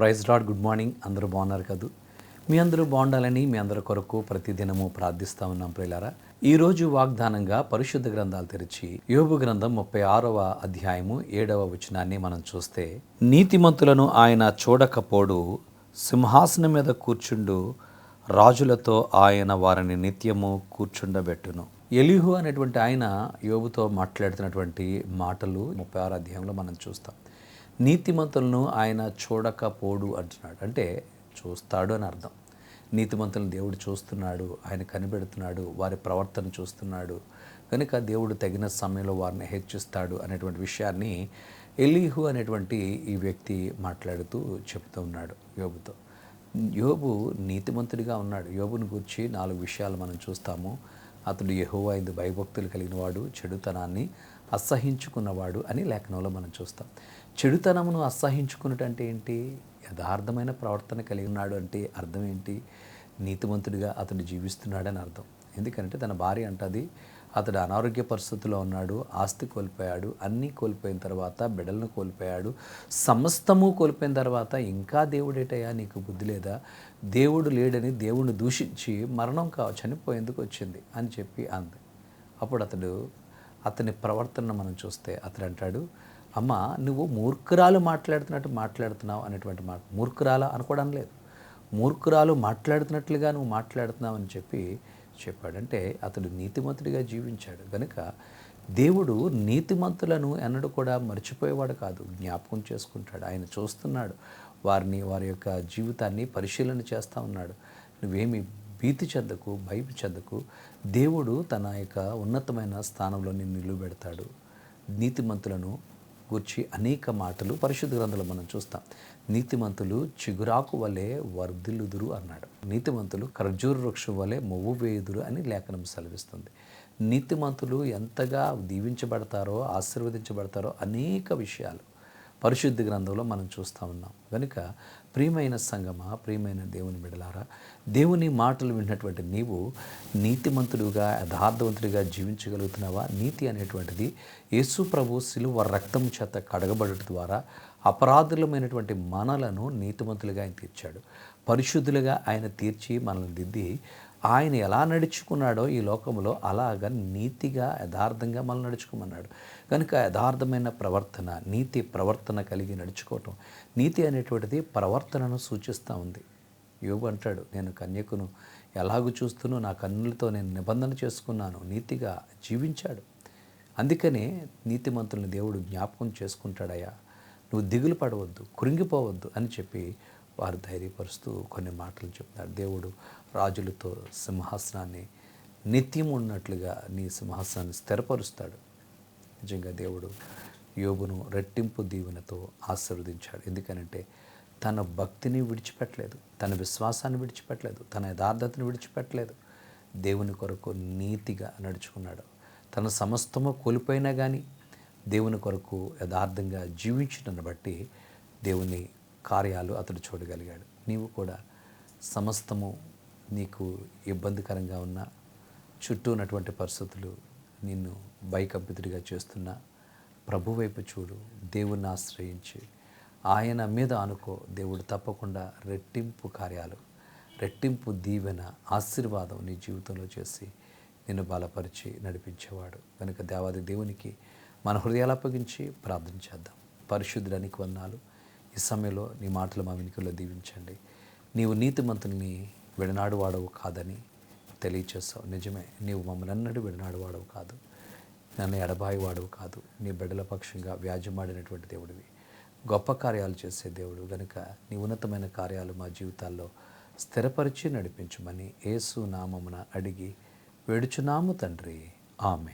Praise lord good morning. అందరూ బాగున్నారు కదూ? మీ అందరూ బాగుండాలని మీ అందరి కొరకు ప్రతిదినము ప్రార్థిస్తూ ఉన్నాం ప్రియులారా. ఈరోజు వాగ్దానంగా పరిశుద్ధ గ్రంథాలు తెరిచి యోగు గ్రంథం ముప్పై ఆరవ అధ్యాయము ఏడవ వచనాన్ని మనం చూస్తే నీతిమంతులను ఆయన చూడకపోడు సింహాసనం మీద కూర్చుండు రాజులతో ఆయన వారిని నిత్యము కూర్చుండబెట్టును. ఎలిహు అనేటువంటి ఆయన యోగుతో మాట్లాడుతున్నటువంటి మాటలు ముప్పై ఆరు అధ్యాయంలో మనం చూస్తాం. నీతిమంతులను ఆయన చూడకపోడు అంటున్నాడు. అంటే చూస్తాడు అని అర్థం. నీతిమంతులను దేవుడు చూస్తున్నాడు ఆయన కనిపెడుతున్నాడు వారి ప్రవర్తన చూస్తున్నాడు. కనుక దేవుడు తగిన సమయంలో వారిని హెచ్చిస్తాడు అనేటువంటి విషయాన్ని ఎలీహు అనేటువంటి ఈ వ్యక్తి మాట్లాడుతూ చెప్తూ ఉన్నాడు యోబుతో. యోబు నీతిమంతుడిగా ఉన్నాడు. యోబుని గురించి నాలుగు విషయాలు మనం చూస్తాము. అతడు యహోవా ఇందు భయభక్తులు కలిగినవాడు చెడుతనాన్ని అసహించుకున్నవాడు అని లేఖనంలో మనం చూస్తాం. చెడుతనమును అసహించుకున్నట్టు అంటే ఏంటి? యథార్థమైన ప్రవర్తన కలిగి ఉన్నాడు అంటే అర్థం ఏంటి? నీతిమంతుడిగా అతడు జీవిస్తున్నాడని అర్థం. ఎందుకంటే తన భార్య అంటది అతడు అనారోగ్య పరిస్థితుల్లో ఉన్నాడు ఆస్తి కోల్పోయాడు అన్నీ కోల్పోయిన తర్వాత బిడ్డలను కోల్పోయాడు సమస్తము కోల్పోయిన తర్వాత ఇంకా దేవుడేటయ్యా నీకు బుద్ధి లేదా? దేవుడు లేడని దేవుడిని దూషించి మరణం కా చనిపోయేందుకు వచ్చింది అని చెప్పి అంది. అప్పుడు అతడు అతని ప్రవర్తన మనం చూస్తే అతడు అంటాడు అమ్మ నువ్వు మూర్ఖురాలు మాట్లాడుతున్నట్టు మాట్లాడుతున్నావు అనేటువంటి మాట. మూర్ఖురాల అనుకోవడం లేదు మూర్ఖురాలు మాట్లాడుతున్నట్లుగా నువ్వు మాట్లాడుతున్నావు అని చెప్పి చెప్పాడంటే అతడు నీతిమంతుడిగా జీవించాడు. కనుక దేవుడు నీతిమంతులను ఎన్నడూ కూడా మర్చిపోయేవాడు కాదు. జ్ఞాపకం చేసుకుంటాడు. ఆయన చూస్తున్నాడు. వారిని వారి యొక్క జీవితాన్ని పరిశీలన చేస్తూ ఉన్నాడు. నువ్వేమి భీతి చెందకు భయపు చెందకు దేవుడు తన యొక్క ఉన్నతమైన స్థానంలో నిన్ను నిలువబెడతాడు. నీతిమంతులను గూర్చి అనేక మాటలు పరిశుద్ధ గ్రంథంలో మనం చూస్తాం. నీతిమంతులు చిగురాకు వలె వర్ధిల్లుదురు అన్నాడు. నీతిమంతులు ఖర్జూర వృక్షం వలె మొవ్వు వేయుదురు అని లేఖనం సెలవిస్తుంది. నీతిమంతులు ఎంతగా దీవించబడతారో ఆశీర్వదించబడతారో అనేక విషయాలు పరిశుద్ధ గ్రంథంలో మనం చూస్తూ ఉన్నాం. కనుక ప్రియమైన సంగమా ప్రియమైన దేవుని బిడలారా దేవుని మాటలు విన్నటువంటి నీవు నీతిమంతుడుగా యథార్థవంతుడిగా జీవించగలుగుతున్నావా? నీతి అనేటువంటిది యేసు ప్రభు శిలువ రక్తం చేత కడగబడటం ద్వారా అపరాధులమైనటువంటి మనలను నీతిమంతులుగా ఆయన తీర్చాడు. పరిశుద్ధులుగా ఆయన తీర్చి మనల్ని దిద్ది ఆయన ఎలా నడుచుకున్నాడో ఈ లోకంలో అలాగా నీతిగా యథార్థంగా మనం నడుచుకోమన్నాడు. కనుక యథార్థమైన ప్రవర్తన నీతి ప్రవర్తన కలిగి నడుచుకోవటం నీతి అనేటువంటిది ప్రవర్తనను సూచిస్తూ ఉంది. యోగు అంటాడు నేను కన్యకును ఎలాగూ చూస్తూనో నా కన్నులతో నేను నిబంధన చేసుకున్నాను నీతిగా జీవించాడు. అందుకనే నీతిమంతుల్ని దేవుడు జ్ఞాపకం చేసుకుంటాడయ్యా. నువ్వు దిగులు పడవద్దు కురింగిపోవద్దు అని చెప్పి వారు ధైర్యపరుస్తూ కొన్ని మాటలు చెప్తారు దేవుడు రాజులతో సింహాసనాన్ని నిత్యం ఉన్నట్లుగా నీ సింహాసనాన్ని స్థిరపరుస్తాడు. నిజంగా దేవుడు యోగును రెట్టింపు దీవెనతో ఆశీర్వదించాడు. ఎందుకనంటే తన భక్తిని విడిచిపెట్టలేదు తన విశ్వాసాన్ని విడిచిపెట్టలేదు తన యథార్థతను విడిచిపెట్టలేదు. దేవుని కొరకు నీతిగా నడుచుకున్నాడు. తన సమస్తము కోల్పోయినా కానీ దేవుని కొరకు యథార్థంగా జీవించడాన్ని బట్టి దేవుని కార్యాలు అతడు చూడగలిగాడు. నీవు కూడా సమస్తము నీకు ఇబ్బందికరంగా ఉన్న చుట్టూ ఉన్నటువంటి పరిస్థితులు నిన్ను భయకంపితుడిగా చేస్తున్న ప్రభు వైపు చూడు దేవుణ్ణి ఆశ్రయించి ఆయన మీద అనుకో దేవుడు తప్పకుండా రెట్టింపు కార్యాలు రెట్టింపు దీవెన ఆశీర్వాదం నీ జీవితంలో చేసి నిన్ను బలపరిచి నడిపించేవాడు. కనుక దేవాది దేవునికి మన హృదయాలు అప్పగించి ప్రార్థన చేద్దాం. పరిశుద్ధుడానికి వందాలు ఈ సమయంలో నీ మాటలు మా వెనుకల్లో దీవించండి. నీవు నీతిమంతుల్ని విడనాడు వాడవు కాదని తెలియచేస్తావు. నిజమే నీవు మమ్మల్ని అన్నడు విడనాడు వాడవు కాదు. నన్ను ఎడబాయి వాడవు కాదు. నీ బిడ్డల పక్షంగా వ్యాజ్యమాడినటువంటి దేవుడివి. గొప్ప కార్యాలు చేసే దేవుడు. గనుక నీ ఉన్నతమైన కార్యాలు మా జీవితాల్లో స్థిరపరిచి నడిపించమని ఏసు నామమున అడిగి వేడుచున్నాము తండ్రి. ఆమె